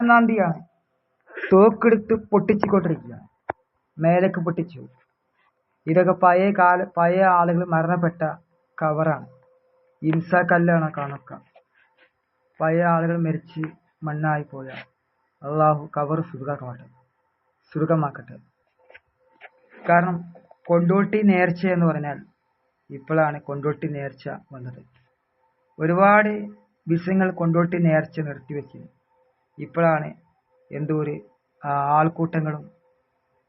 ഒന്നാം തീയതിയാണ്. തോക്കെടുത്ത് പൊട്ടിച്ചുകൊണ്ടിരിക്കുകയാണ്. മേലേക്ക് പൊട്ടിച്ചു. ഇതൊക്കെ പഴയ കാല പഴയ ആളുകൾ മരണപ്പെട്ട കവറാണ്. ഇൻസ കല്ലാണ് പഴയ ആളുകൾ മരിച്ച് മണ്ണായി പോയ അള്ളാഹു കവർ സുഖമാക്കട്ടെ. സുഖമാക്കട്ടെ. കാരണം കൊണ്ടോട്ടി നേർച്ച എന്ന് പറഞ്ഞാൽ ഇപ്പോഴാണ് കൊണ്ടോട്ടി നേർച്ച വന്നത്. ഒരുപാട് വിഷയങ്ങൾ കൊണ്ടോട്ടി നേർച്ച നിർത്തിവെച്ച് ഇപ്പോഴാണ് എന്തോ ഒരു ആൾക്കൂട്ടങ്ങളും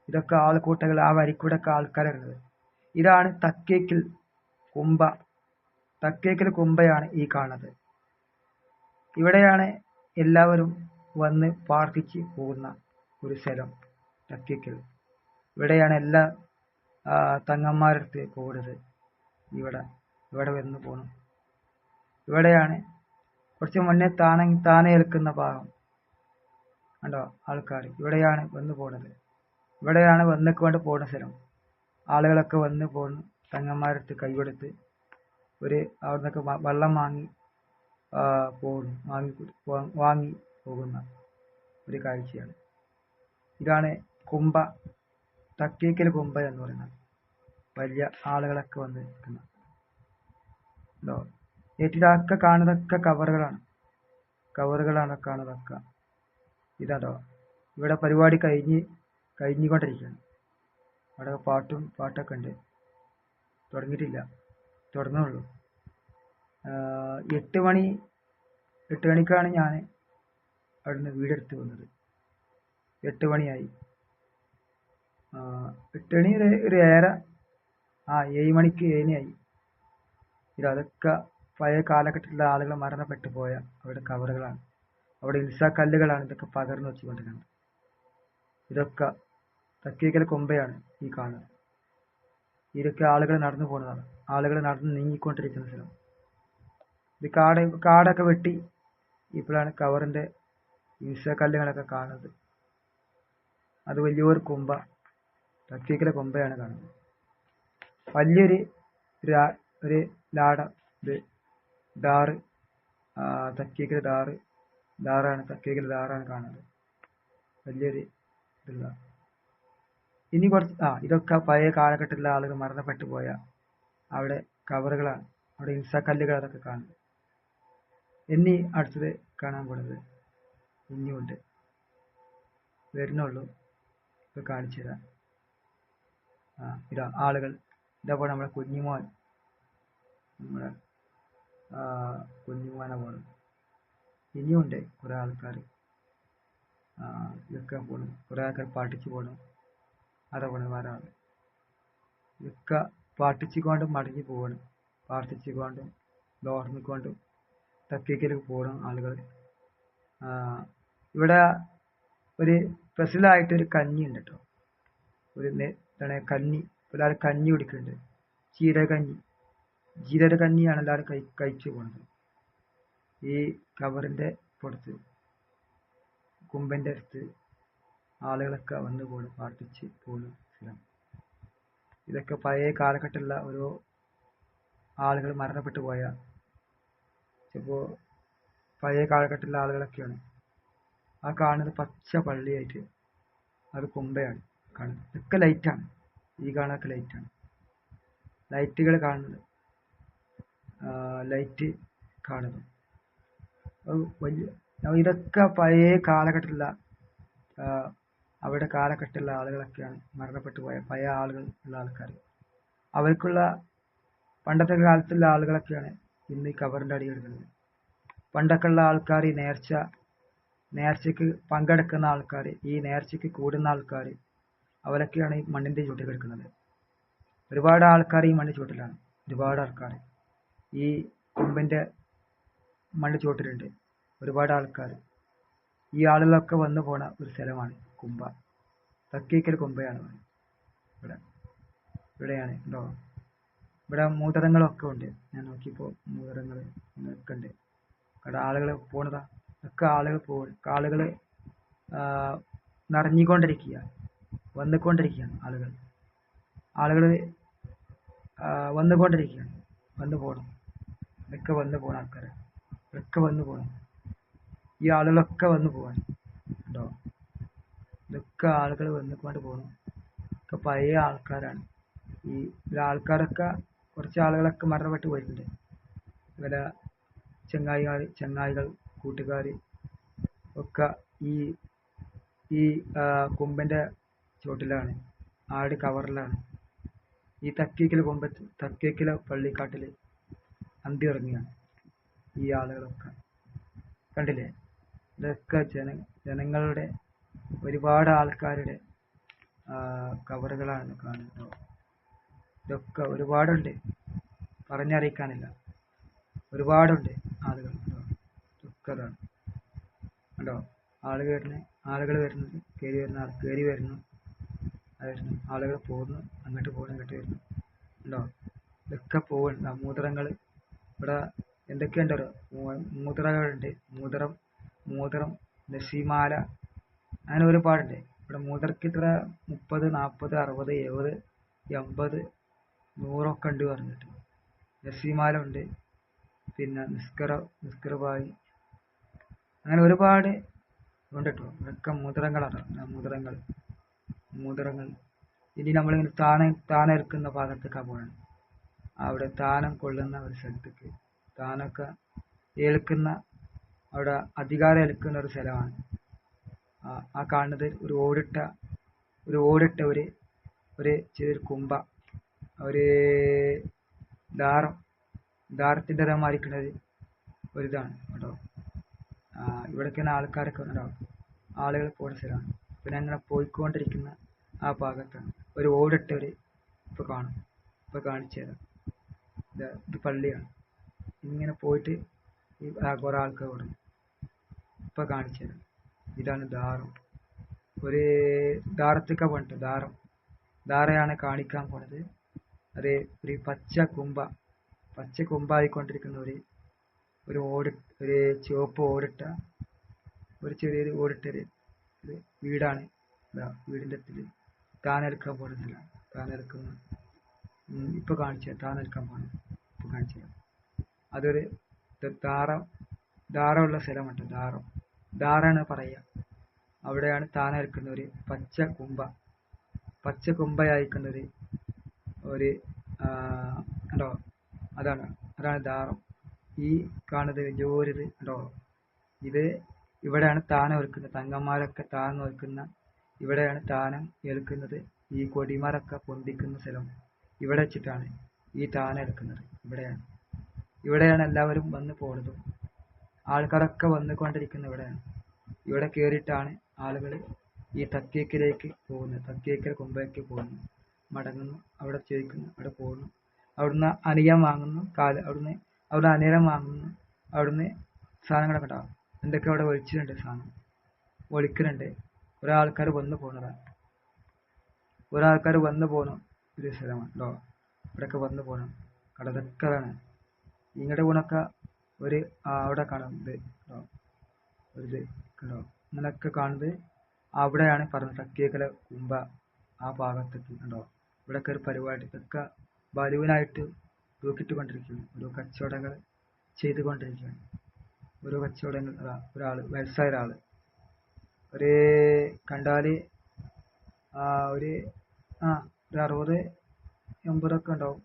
ഇതൊക്കെ ആൾക്കൂട്ടങ്ങൾ ആ വരിക്കൂടൊക്കെ ആൾക്കാരുള്ളത് ഇതാണ് തക്കേക്കിൽ കുമ്പ തക്കേക്കിൽ കുമ്പയാണ് ഈ കാണുന്നത്. ഇവിടെയാണ് എല്ലാവരും വന്ന് പ്രാർത്ഥിച്ച് പോകുന്ന ഒരു സ്ഥലം തക്കേക്കിൽ. ഇവിടെയാണ് എല്ലാ തങ്ങന്മാരടുത്ത് പോകുന്നത് ഇവിടെ ഇവിടെ വന്ന് പോകണം ഇവിടെയാണ് കുറച്ച് മുന്നേ താന താനെ ഏൽക്കുന്ന ഭാഗം. കണ്ടോ? ആൾക്കാർ ഇവിടെയാണ് വന്ന് പോകുന്നത് ഇവിടെയാണ് വന്നിക്കൊണ്ട് പോകുന്ന സ്ഥലം. ആളുകളൊക്കെ വന്ന് പോകുന്നു തങ്ങന്മാരടുത്ത് കൈകൊടുത്ത് ഒരു അവിടെ നിന്നൊക്കെ വെള്ളം വാങ്ങി പോകുന്നു വാങ്ങി വാങ്ങി പോകുന്ന ഒരു കാഴ്ചയാണ്. ഇതാണ് കുംഭ തക്കേക്കൽ കുംഭ എന്ന് പറയുന്നത്. വലിയ ആളുകളൊക്കെ വന്ന് നിൽക്കുന്ന. ഏറ്റിലൊക്കെ കാണുന്നതൊക്കെ കവറുകളാണ്. കവറുകളാണ് കാണുന്നതൊക്കെ. ഇതാട്ടോ ഇവിടെ പരിപാടി കഴിഞ്ഞ് കഴിഞ്ഞുകൊണ്ടിരിക്കുകയാണ്. അവിടെ പാട്ടും പാട്ടൊക്കെ ഉണ്ട്. തുടങ്ങിയിട്ടില്ല. തുടങ്ങുള്ളൂ എട്ട് മണി എട്ട് മണിക്കാണ് ഞാൻ അവിടുന്ന് വീടെടുത്ത് വന്നത്. എട്ട് മണിയായി. എട്ട് മണി ഒരു ഏഴര ആ ഏഴ് മണിക്ക് ഏഴിനായി ഇത് അതൊക്കെ പഴയ കാലഘട്ടത്തിലെ ആളുകൾ മരണപ്പെട്ടു പോയ അവിടെ കവറുകളാണ്. അവിടെ ഇൻസാ കല്ലുകളാണ് ഇതൊക്കെ പകർന്നു വെച്ചുകൊണ്ടിരുന്നത്. ഇതൊക്കെ തക്കീക്കൽ കൊമ്പയാണ് ഈ കാണുന്നത്. ഇതൊക്കെ ആളുകൾ നടന്നു പോകുന്നതാണ്. ആളുകൾ നടന്ന് നീങ്ങിക്കൊണ്ടിരിക്കുന്ന സ്ഥലം. ഇത് കാട് കാടൊക്കെ വെട്ടി ഇപ്പോഴാണ് കവറിന്റെ ഇൻസാ കല്ലുകളൊക്കെ കാണുന്നത്. അത് വലിയൊരു കൊമ്പ തക്കീക്കലെ കൊമ്പയാണ് കാണുന്നത്. വലിയൊരു ഒരു ലാട ഇത് ഡാറ് തക്കീക്കൽ ഡാറ് ഡാറാണ് കേക്കിൽ ഡാറാണ് കാണുന്നത്. വലിയൊരു ഇതുള്ള. ഇനി കുറച്ച് ആ ഇതൊക്കെ പഴയ കാലഘട്ടത്തിലെ ആളുകൾ മരണപ്പെട്ടു പോയ അവിടെ കവറുകളാണ്. അവിടെ ഇൻസാക്കല്ലുകൾ അതൊക്കെ കാണുന്നത്. ഇനി അടുത്തത് കാണാൻ പോണത് ഇനിയുണ്ട് വരുന്നുള്ളൂ. ഇപ്പൊ കാണിച്ചു തരാം. ആ ഇതാ ആളുകൾ. ഇതേപോലെ നമ്മുടെ കുഞ്ഞുമോൻ. നമ്മുടെ കുഞ്ഞുമോനെ പോകണം ഇനിയുണ്ട് കുറേ ആൾക്കാർ ഇതൊക്കെ പോകണം കുറേ ആൾക്കാർ പാട്ടിച്ച് പോകണം അതാ പോകണം വേറെ ആൾ ഇതൊക്കെ പാട്ടിച്ചുകൊണ്ട് മടങ്ങി പോകണം പ്രാർത്ഥിച്ചുകൊണ്ട് ഓർമ്മിക്കൊണ്ടും തക്കേക്കിലേക്ക് പോകണം ആളുകൾ ഇവിടെ ഒരു സ്പെഷ്യലായിട്ടൊരു കഞ്ഞി ഉണ്ട് കേട്ടോ ഒരു എന്താണ് കഞ്ഞി എല്ലാവരും കഞ്ഞി കുടിക്കുന്നുണ്ട് ജീരകഞ്ഞി ജീരകഞ്ഞിയാണ് എല്ലാവരും കഴി കഴിച്ചു പോകുന്നത് ഈ കവറിന്റെ പുറത്ത് കുമ്പന്റെ അടുത്ത് ആളുകളൊക്കെ വന്നു പോകണം പ്രാർത്ഥിച്ച് പോകുന്ന സ്ഥലം ഇതൊക്കെ പഴയ കാലഘട്ടത്തിലുള്ള ഓരോ ആളുകൾ മരണപ്പെട്ടു പോയ ചിലപ്പോൾ പഴയ കാലഘട്ടത്തിലുള്ള ആളുകളൊക്കെയാണ്. ആ കാണുന്നത് പച്ച പള്ളിയായിട്ട് അത് കുമ്പയാണ് കാണുന്നത്. ഇതൊക്കെ ലൈറ്റാണ്. ഈ കാണാനൊക്കെ ലൈറ്റാണ്. ലൈറ്റുകൾ കാണുന്നത് ലൈറ്റ് കാണുന്നു. വലിയ ഇതൊക്കെ പഴയ കാലഘട്ടത്തിലുള്ള അവരുടെ കാലഘട്ടത്തിലുള്ള ആളുകളൊക്കെയാണ് മരണപ്പെട്ടു പോയ പഴയ ആളുകൾ ഉള്ള ആൾക്കാർ അവർക്കുള്ള പണ്ടത്തെ കാലത്തുള്ള ആളുകളൊക്കെയാണ് ഇന്ന് ഈ കവറിന്റെ അടി എടുക്കുന്നത് പണ്ടൊക്കെ ഉള്ള ആൾക്കാർ ഈ നേർച്ച നേർച്ചയ്ക്ക് പങ്കെടുക്കുന്ന ആൾക്കാർ ഈ നേർച്ചയ്ക്ക് കൂടുന്ന ആൾക്കാർ അവരൊക്കെയാണ് ഈ മണ്ണിന്റെ ചുവട്ടിൽ കിടക്കുന്നത്. ഒരുപാട് ആൾക്കാർ ഈ മണ്ണിന്റെ ചുവട്ടിലാണ്. ഒരുപാട് ആൾക്കാർ ഈ കൊമ്പിന്റെ മണ്ണ് ചുവട്ടിലുണ്ട് ഒരുപാട് ആൾക്കാർ ഈ ആളുകളൊക്കെ വന്നു പോണ ഒരു സ്ഥലമാണ് കുമ്പ. തക്കേക്കൽ കുമ്പയാണ് ഇവിടെ. ഇവിടെയാണ് ഉണ്ടോ ഇവിടെ മൂതറങ്ങളൊക്കെ ഉണ്ട്. ഞാൻ നോക്കിയപ്പോൾ മൂതറങ്ങൾ ഒക്കെ ഉണ്ട്. അവിടെ ആളുകൾ പോണതാ. ഒക്കെ ആളുകൾ പോ ആളുകൾ നിറഞ്ഞിക്കൊണ്ടിരിക്കുക വന്നുകൊണ്ടിരിക്കുകയാണ് ആളുകൾ ആളുകൾ വന്നുകൊണ്ടിരിക്കുകയാണ്. വന്നു പോകണം ഇതൊക്കെ വന്നു പോകണ ആൾക്കാർ ഇതൊക്കെ വന്നു പോകാൻ ഈ ആളുകളൊക്കെ വന്നു പോകാൻ ഇതൊക്കെ ആളുകൾ വന്നുകൊണ്ട് പോകുന്നു ഒക്കെ പഴയ ആൾക്കാരാണ്. ഈ ആൾക്കാരൊക്കെ കുറച്ച് ആളുകളൊക്കെ മരണപ്പെട്ടു പോയിട്ടുണ്ട്. ഇവരെ ചങ്ങായിമാർ ചങ്ങായികൾ കൂട്ടുകാർ ഒക്കെ ഈ ഈ കൊമ്പിന്റെ ചോട്ടിലാണ് ആട് കവറിലാണ്. ഈ തക്കേക്കിലെ കൊമ്പത്ത് തക്കേക്കിലെ പള്ളിക്കാട്ടിൽ അന്തി ഉറങ്ങിയാണ് ഈ ആളുകളൊക്കെ. കണ്ടില്ലേ? ഇതൊക്കെ ജന ജനങ്ങളുടെ ഒരുപാട് ആൾക്കാരുടെ കവറുകളാണ് കാണുന്നത്. ഇതൊക്കെ ഒരുപാടുണ്ട്. പറഞ്ഞറിയിക്കാനില്ല. ഒരുപാടുണ്ട് ആളുകൾ. ഇതൊക്കെ കണ്ടോ? ആളുകൾ വരുന്ന ആളുകൾ വരുന്നത് കയറി വരുന്ന ആൾ കയറി വരുന്നു. വരുന്നു. ആളുകൾ പോകുന്നു അങ്ങോട്ട് പോകുന്നു ഇങ്ങോട്ട് വരുന്നു. ഉണ്ടോ ഇതൊക്കെ പോകുന്നുണ്ട് മൂത്രങ്ങൾ ഇവിടെ എന്തൊക്കെയുണ്ടോ മൂത്രകളുണ്ട് മൂത്രം മൂത്രം നസീമാല അങ്ങനെ ഒരുപാടുണ്ട്. ഇവിടെ മൂത്രയ്ക്ക് ഇത്ര മുപ്പത് നാൽപ്പത് അറുപത് എഴുപത് എൺപത് നൂറൊക്കെ ഉണ്ട് പറഞ്ഞിട്ട്. നസീമാല ഉണ്ട്. പിന്നെ നിസ്കര നിസ്കരബായി അങ്ങനെ ഒരുപാട് ഉണ്ട് കേട്ടോ ഇതൊക്കെ മൂത്രങ്ങളാണ്. മൂത്രങ്ങൾ. മൂത്രങ്ങൾ. ഇനി നമ്മളിങ്ങനെ താനെ താനെ ഇരിക്കുന്ന ഭാഗത്തേക്കാണ് പോകുന്നത് അവിടെ താനം കൊള്ളുന്ന ഒരു സ്ഥലത്തേക്ക്. താനൊക്കെ ഏൽക്കുന്ന അവിടെ അധികാരം ഏൽക്കുന്ന ഒരു സ്ഥലമാണ്. ആ കാണുന്നത് ഒരു ഓടിട്ട ഒരു ഓടിട്ട ഒരു ഒരു ചെറിയൊരു കുമ്പ. ഒരു ദാരം ദാരത്തിന്റെ ഒരു ഒരിതാണ് കേട്ടോ. ഇവിടേക്കാണ് ആൾക്കാരൊക്കെ ഉണ്ടാവും ആളുകൾ പോകുന്ന സ്ഥലമാണ്. പിന്നെ അങ്ങനെ പോയിക്കൊണ്ടിരിക്കുന്ന ആ ഭാഗത്താണ്. ഒരു ഓടിട്ട ഒരു ഇപ്പോൾ കാണും. ഇപ്പോൾ കാണിച്ചു തരാം ഇത് പള്ളിയാണ്. ഇങ്ങനെ പോയിട്ട് ഈ കുറേ ആൾക്കാർ ഓടും ഇപ്പോൾ കാണിച്ചു തരാം. ഇതാണ് ദാരം ഒരു ദാറത്തേക്ക പോയിട്ട് ദാരം ദാറയാണ് കാണിക്കാൻ പോണത്. അത് ഒരു പച്ച കുമ്പ. പച്ച കുമ്പായിക്കൊണ്ടിരിക്കുന്ന ഒരു ഒരു ഓട് ഒരു ചുവപ്പ് ഓടിട്ട ഒരു ചെറിയൊരു ഓടിട്ടൊരു ഒരു വീടാണ്. വീടിന്റെ അടുത്തിൽ താനെടുക്കാൻ പോകുന്നില്ല താനെടുക്കുന്ന ഇപ്പോൾ കാണിച്ചു താനെടുക്കാൻ പോകണം ഇപ്പോൾ കാണിച്ചു തരാം. അതൊരു ദാരം ദാരമുള്ള സ്ഥലമുണ്ട് ദാരം ധാറാണ് പറയുക. അവിടെയാണ് താന നിൽക്കുന്ന ഒരു പച്ച കുമ്പ. പച്ച കുമ്പയായിരിക്കുന്ന ഒരു ഉണ്ടോ? അതാണ് അതാണ് ദാരം ഈ കാണുന്നത് വലിയൊരിത് ഉണ്ടോ? ഇത് ഇവിടെയാണ് താനം ഒരുക്കുന്നത് തങ്ങന്മാരൊക്കെ താനം ഒരുക്കുന്ന ഇവിടെയാണ് താനം ഏൽക്കുന്നത് ഈ കൊടിമരൊക്കെ പൊന്തിക്കുന്ന സ്ഥലം. ഇവിടെ വെച്ചിട്ടാണ് ഈ താനം എടുക്കുന്നത് ഇവിടെയാണ്. ഇവിടെയാണ് എല്ലാവരും വന്ന് പോകുന്നത് ആൾക്കാരൊക്കെ വന്നുകൊണ്ടിരിക്കുന്ന ഇവിടെയാണ്. ഇവിടെ കയറിയിട്ടാണ് ആളുകൾ ഈ തക്കേക്കിലേക്ക് പോകുന്നത്. തക്കിയക്കൽ കുമ്പേക്ക് പോകുന്നു. മടങ്ങുന്നു. അവിടെ ചോദിക്കുന്നു. അവിടെ പോകുന്നു. അവിടുന്ന് അനിയം വാങ്ങുന്നു. കാൽ അവിടുന്ന് അവിടെ അനിയം വാങ്ങുന്നു. അവിടുന്ന് സാധനങ്ങളൊക്കെ ഉണ്ടാവും. എന്തൊക്കെ അവിടെ ഒളിച്ചിട്ടുണ്ട് സാധനം. ഒളിക്കുന്നുണ്ട്. കുറേ ആൾക്കാർ വന്ന് പോകുന്നതാണ് കുറേ ആൾക്കാർ വന്ന് പോകുന്ന ഒരു സ്ഥലമാണ്. കേട്ടോ ഇവിടെയൊക്കെ വന്നു പോകണം അതാണ് ഗുണമൊക്കെ ഒരു അവിടെ കാണുന്നത് കേട്ടോ ഒരു കണ്ടോ? ഇങ്ങനെയൊക്കെ കാണുന്നത് അവിടെയാണ് പറഞ്ഞ തക്കേക്കല കുമ്പ ആ ഭാഗത്തേക്ക് കണ്ടോ? ഇവിടെയൊക്കെ ഒരു പരിപാടി. ഇതൊക്കെ ബലുവിനായിട്ട് തൂക്കിട്ട് കൊണ്ടിരിക്കുകയാണ് ഓരോ കച്ചവടങ്ങൾ ചെയ്തുകൊണ്ടിരിക്കുകയാണ്. ഓരോ കച്ചവടങ്ങൾ ഒരാൾ വയസ്സായ ഒരാൾ ഒരു കണ്ടാൽ ഒരു ആ ഒരു അറുപത് എൺപതൊക്കെ ഉണ്ടാവും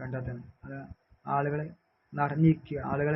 കണ്ടാൽ തന്നെ അത് ആളുകൾ നിറഞ്ഞിരിക്കുക ആളുകൾ